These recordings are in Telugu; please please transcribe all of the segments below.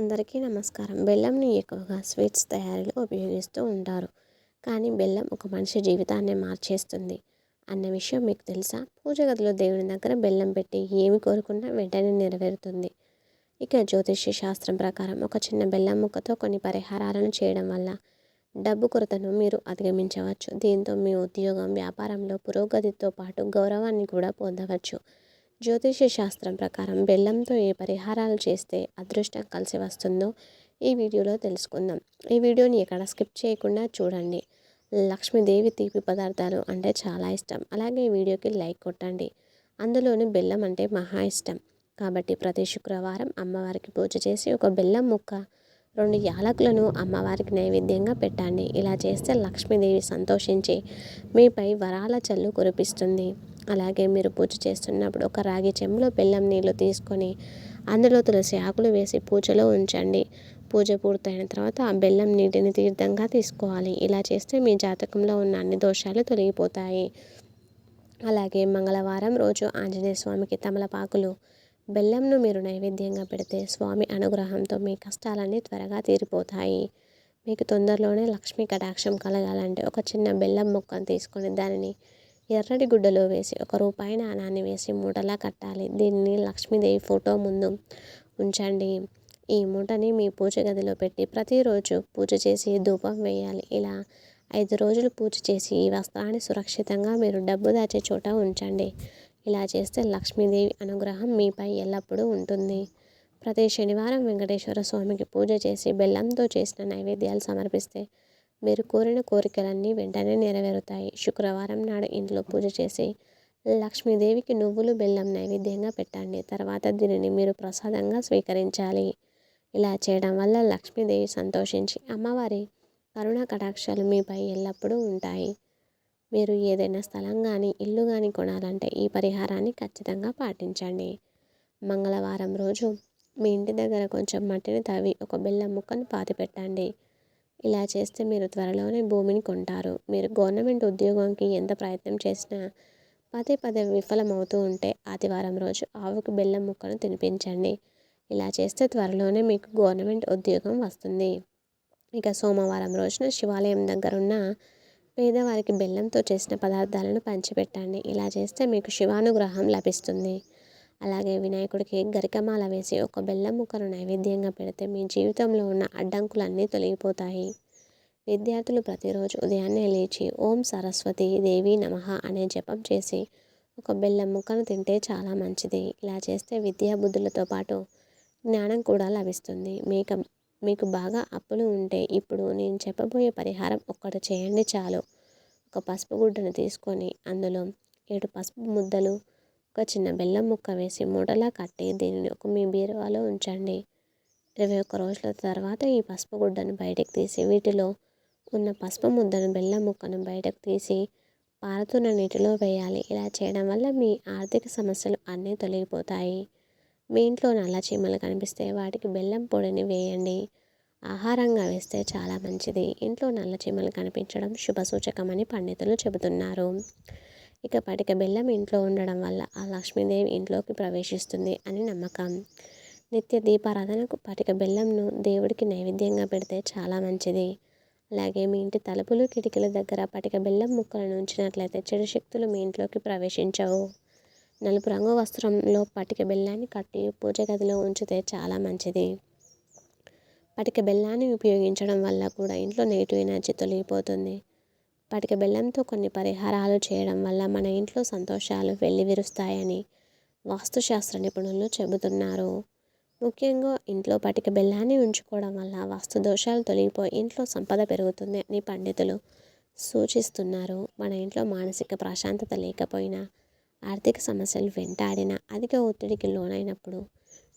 అందరికీ నమస్కారం. బెల్లంని ఎక్కువగా స్వీట్స్ తయారీలో ఉపయోగిస్తూ ఉంటారు. కానీ బెల్లం ఒక మనిషి జీవితాన్ని మార్చేస్తుంది అన్న విషయం మీకు తెలుసా? పూజ గదిలో దేవుని దగ్గర బెల్లం పెట్టి ఏమి కోరుకున్నా వెంటనే నెరవేరుతుంది. ఇక జ్యోతిష్య శాస్త్రం ప్రకారం ఒక చిన్న బెల్లం ముక్కతో కొన్ని పరిహారాలను చేయడం వల్ల డబ్బు కొరతను మీరు అధిగమించవచ్చు. దీంతో మీ ఉద్యోగం వ్యాపారంలో పురోగతితో పాటు గౌరవాన్ని కూడా పొందవచ్చు. జ్యోతిష శాస్త్రం ప్రకారం బెల్లంతో ఏ పరిహారాలు చేస్తే అదృష్టం కలిసి వస్తుందో ఈ వీడియోలో తెలుసుకుందాం. ఈ వీడియోని ఎక్కడ స్కిప్ చేయకుండా చూడండి. లక్ష్మీదేవి తీపి పదార్థాలు అంటే చాలా ఇష్టం. అలాగే ఈ వీడియోకి లైక్ కొట్టండి. అందులోని బెల్లం అంటే మహా ఇష్టం. కాబట్టి ప్రతి శుక్రవారం అమ్మవారికి పూజ చేసి ఒక బెల్లం ముక్క రెండు యాలకులను అమ్మవారికి నైవేద్యంగా పెట్టండి. ఇలా చేస్తే లక్ష్మీదేవి సంతోషించి మీపై వరాల చల్లు కురిపిస్తుంది. అలాగే మీరు పూజ చేస్తున్నప్పుడు ఒక రాగి చెంబులో బెల్లం నీళ్ళు తీసుకొని అందులో తులసి ఆకులు వేసి పూజలో ఉంచండి. పూజ పూర్తయిన తర్వాత ఆ బెల్లం నీటిని తీర్థంగా తీసుకోవాలి. ఇలా చేస్తే మీ జాతకంలో ఉన్న అన్ని దోషాలు తొలగిపోతాయి. అలాగే మంగళవారం రోజు ఆంజనేయ స్వామికి తమలపాకులు బెల్లంను మీరు నైవేద్యంగా పెడితే స్వామి అనుగ్రహంతో మీ కష్టాలన్నీ త్వరగా తీరిపోతాయి. మీకు తొందరలోనే లక్ష్మీ కటాక్షం కలగాలంటే ఒక చిన్న బెల్లం ముక్కను తీసుకొని దానిని ఎర్రటి గుడ్డలో వేసి ఒక రూపాయి నాణాన్ని వేసి మూటలా కట్టాలి. దీన్ని లక్ష్మీదేవి ఫోటో ముందు ఉంచండి. ఈ మూటని మీ పూజ గదిలో పెట్టి ప్రతిరోజు పూజ చేసి ధూపం వేయాలి. ఇలా ఐదు రోజులు పూజ చేసి ఈ వస్త్రాన్ని సురక్షితంగా మీరు డబ్బు దాచే చోట ఉంచండి. ఇలా చేస్తే లక్ష్మీదేవి అనుగ్రహం మీపై ఎల్లప్పుడూ ఉంటుంది. ప్రతి శనివారం వెంకటేశ్వర స్వామికి పూజ చేసి బెల్లంతో చేసిన నైవేద్యాలు సమర్పిస్తే మీరు కోరిన కోరికలన్నీ వెంటనే నెరవేరుతాయి. శుక్రవారం నాడు ఇంట్లో పూజ చేసి లక్ష్మీదేవికి నువ్వులు బెల్లం నైవేద్యంగా పెట్టండి. తర్వాత దీనిని మీరు ప్రసాదంగా స్వీకరించాలి. ఇలా చేయడం వల్ల లక్ష్మీదేవి సంతోషించి అమ్మవారి కరుణ కటాక్షాలు మీపై ఎల్లప్పుడూ ఉంటాయి. మీరు ఏదైనా స్థలం కానీ ఇల్లు కానీ కొనాలంటే ఈ పరిహారాన్ని ఖచ్చితంగా పాటించండి. మంగళవారం రోజు మీ ఇంటి దగ్గర కొంచెం మట్టిని తవ్వి ఒక బెల్లం ముక్కను పాతి పెట్టండి ఇలా చేస్తే మీరు త్వరలోనే భూమిని కొంటారు. మీరు గవర్నమెంట్ ఉద్యోగంకి ఎంత ప్రయత్నం చేసినా పదే పదే విఫలమవుతూ ఉంటే ఆదివారం రోజు ఆవుకు బెల్లం ముక్కను తినిపించండి. ఇలా చేస్తే త్వరలోనే మీకు గవర్నమెంట్ ఉద్యోగం వస్తుంది. ఇక సోమవారం రోజున శివాలయం దగ్గరున్న పేదవారికి బెల్లంతో చేసిన పదార్థాలను పంచిపెట్టండి. ఇలా చేస్తే మీకు శివానుగ్రహం లభిస్తుంది. అలాగే వినాయకుడికి గరికమాల వేసి ఒక బెల్లం ముక్కను నైవేద్యంగా పెడితే మీ జీవితంలో ఉన్న అడ్డంకులన్నీ తొలగిపోతాయి. విద్యార్థులు ప్రతిరోజు ఉదయాన్నే లేచి ఓం సరస్వతి దేవి నమః అనే జపం చేసి ఒక బెల్లం ముక్కను తింటే చాలా మంచిది. ఇలా చేస్తే విద్యా బుద్ధులతో పాటు జ్ఞానం కూడా లభిస్తుంది. మీకు మీకు బాగా అప్పులు ఉంటే ఇప్పుడు నేను చెప్పబోయే పరిహారం ఒక్కటి చేయండి చాలు. ఒక పసుపు గుడ్డను తీసుకొని అందులో ఏడు పసుపు ముద్దలు ఒక చిన్న బెల్లం ముక్క వేసి మూటలా కట్టి దీనిని ఒక మీ బీరువాలో ఉంచండి. ఇరవై ఒక్క రోజుల తర్వాత ఈ పసుపు గుడ్డను బయటకు తీసి వీటిలో ఉన్న పసుపు ముద్దను బెల్లం ముక్కను బయటకు తీసి పారుతున్న నీటిలో వేయాలి. ఇలా చేయడం వల్ల మీ ఆర్థిక సమస్యలు అన్నీ తొలగిపోతాయి. మీ ఇంట్లో నల్ల చీమలు కనిపిస్తే వాటికి బెల్లం పొడిని వేయండి. ఆహారంగా వేస్తే చాలా మంచిది. ఇంట్లో నల్ల చీమలు కనిపించడం శుభసూచకమని పండితులు చెబుతున్నారు. ఇక పటిక బెల్లం ఇంట్లో ఉండడం వల్ల ఆ లక్ష్మీదేవి ఇంట్లోకి ప్రవేశిస్తుంది అని నమ్మకం. నిత్య దీపారాధనకు పటిక బెల్లంను దేవుడికి నైవేద్యంగా పెడితే చాలా మంచిది. అలాగే మీ ఇంటి తలుపులు కిటికీల దగ్గర పటిక బెల్లం ముక్కలను ఉంచినట్లయితే చెడు శక్తులు మీ ఇంట్లోకి ప్రవేశించవు. నలుపు రంగు వస్త్రంలో పటిక బెల్లాన్ని కట్టి పూజ గదిలో ఉంచితే చాలా మంచిది. పటిక బెల్లాన్ని ఉపయోగించడం వల్ల కూడా ఇంట్లో నెగిటివ్ ఎనర్జీ తొలగిపోతుంది. పటిక బెల్లంతో కొన్ని పరిహారాలు చేయడం వల్ల మన ఇంట్లో సంతోషాలు వెల్లివిరుస్తాయని వాస్తుశాస్త్ర నిపుణులు చెబుతున్నారు. ముఖ్యంగా ఇంట్లో పటిక బెల్లాన్ని ఉంచుకోవడం వల్ల వాస్తు దోషాలు తొలగిపోయి ఇంట్లో సంపద పెరుగుతుంది అని పండితులు సూచిస్తున్నారు. మన ఇంట్లో మానసిక ప్రశాంతత లేకపోయినా ఆర్థిక సమస్యలు వెంటాడిన అధిక ఒత్తిడికి లోనైనప్పుడు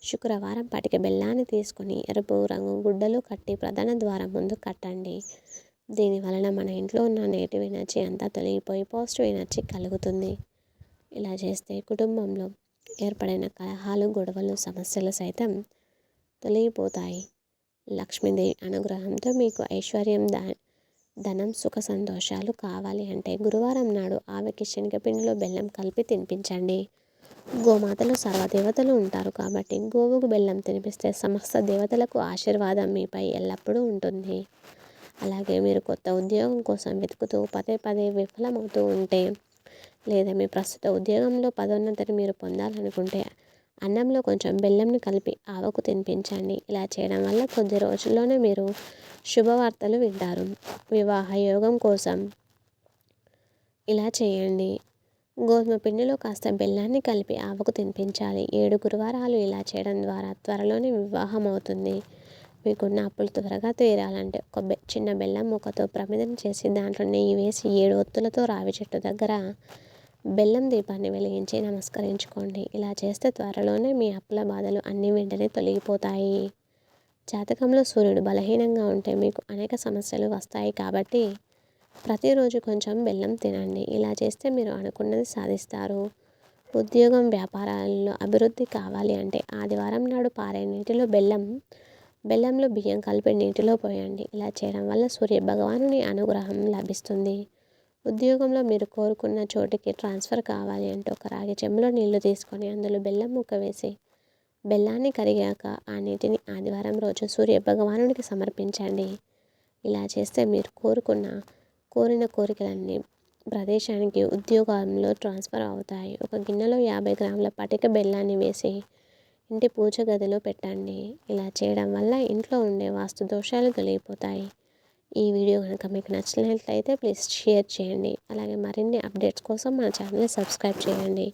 శుక్రవారం పటిక బెల్లాన్ని తీసుకొని ఎరుపు రంగు గుడ్డలు కట్టి ప్రధాన ద్వారం ముందు కట్టండి. దీని వలన మన ఇంట్లో ఉన్న నెగిటివ్ ఎనర్జీ అంతా తొలగిపోయి పాజిటివ్ ఎనర్జీ కలుగుతుంది. ఇలా చేస్తే కుటుంబంలో ఏర్పడిన కలహాలు గొడవలు సమస్యలు సైతం తొలగిపోతాయి. లక్ష్మీదేవి అనుగ్రహంతో మీకు ఐశ్వర్యం దా ధనం సుఖ సంతోషాలు కావాలి అంటే గురువారం నాడు ఆమెకి శనగపిండిలో బెల్లం కలిపి తినిపించండి. గోమాతలు సర్వదేవతలు ఉంటారు కాబట్టి గోవుకు బెల్లం తినిపిస్తే సమస్త దేవతలకు ఆశీర్వాదం మీపై ఎల్లప్పుడూ ఉంటుంది. అలాగే మీరు కొత్త ఉద్యోగం కోసం వెతుకుతూ పదే పదే విఫలమవుతూ ఉంటే లేదా మీ ప్రస్తుత ఉద్యోగంలో పదోన్నతిని మీరు పొందాలనుకుంటే అన్నంలో కొంచెం బెల్లంని కలిపి ఆవకు తినిపించండి. ఇలా చేయడం వల్ల కొద్ది రోజుల్లోనే మీరు శుభవార్తలు వింటారు. వివాహ యోగం కోసం ఇలా చేయండి. గోధుమ పిండిలో కాస్త బెల్లాన్ని కలిపి ఆవకు తినిపించాలి. ఏడు గురువారాలు ఇలా చేయడం ద్వారా త్వరలోనే వివాహం అవుతుంది మీకున్న అప్పులు త్వరగా తీరాలంటే ఒక బె చిన్న బెల్లం ముక్కతో ప్రమిదం చేసి దాంట్లో నెయ్యి వేసి ఏడు ఒత్తులతో రావి చెట్టు దగ్గర బెల్లం దీపాన్ని వెలిగించి నమస్కరించుకోండి. ఇలా చేస్తే త్వరలోనే మీ అప్పుల బాధలు అన్ని వెంటనే తొలగిపోతాయి. జాతకంలో సూర్యుడు బలహీనంగా ఉంటే మీకు అనేక సమస్యలు వస్తాయి కాబట్టి ప్రతిరోజు కొంచెం బెల్లం తినండి. ఇలా చేస్తే మీరు అనుకున్నది సాధిస్తారు. ఉద్యోగం వ్యాపారాలలో అభివృద్ధి కావాలి అంటే ఆదివారం నాడు పారే నీటిలో బెల్లం బెల్లంలో బియ్యం కలిపి నీటిలో పోయండి. ఇలా చేయడం వల్ల సూర్య భగవానుని అనుగ్రహం లభిస్తుంది. ఉద్యోగంలో మీరు కోరుకున్న చోటికి ట్రాన్స్ఫర్ కావాలి అంటే ఒక రాగి చెంబులో నీళ్ళు తీసుకొని అందులో బెల్లం ముక్క వేసి బెల్లాన్ని కరిగాక ఆ నీటిని ఆదివారం రోజు సూర్య భగవానునికి సమర్పించండి. ఇలా చేస్తే మీరు కోరుకున్న కోరిన కోరికలన్నీ ప్రదేశానికి ఉద్యోగంలో ట్రాన్స్ఫర్ అవుతాయి. ఒక గిన్నెలో యాభై గ్రాముల పటిక బెల్లాన్ని వేసి ఇంటి పూజ గదిలో పెట్టండి. ఇలా చేయడం వల్ల ఇంట్లో ఉండే వాస్తు దోషాలు తొలగిపోతాయి. ఈ వీడియో కనుక మీకు నచ్చినట్లయితే ప్లీజ్ షేర్ చేయండి. అలాగే మరిన్ని అప్డేట్స్ కోసం మా ఛానల్ని సబ్స్క్రైబ్ చేయండి.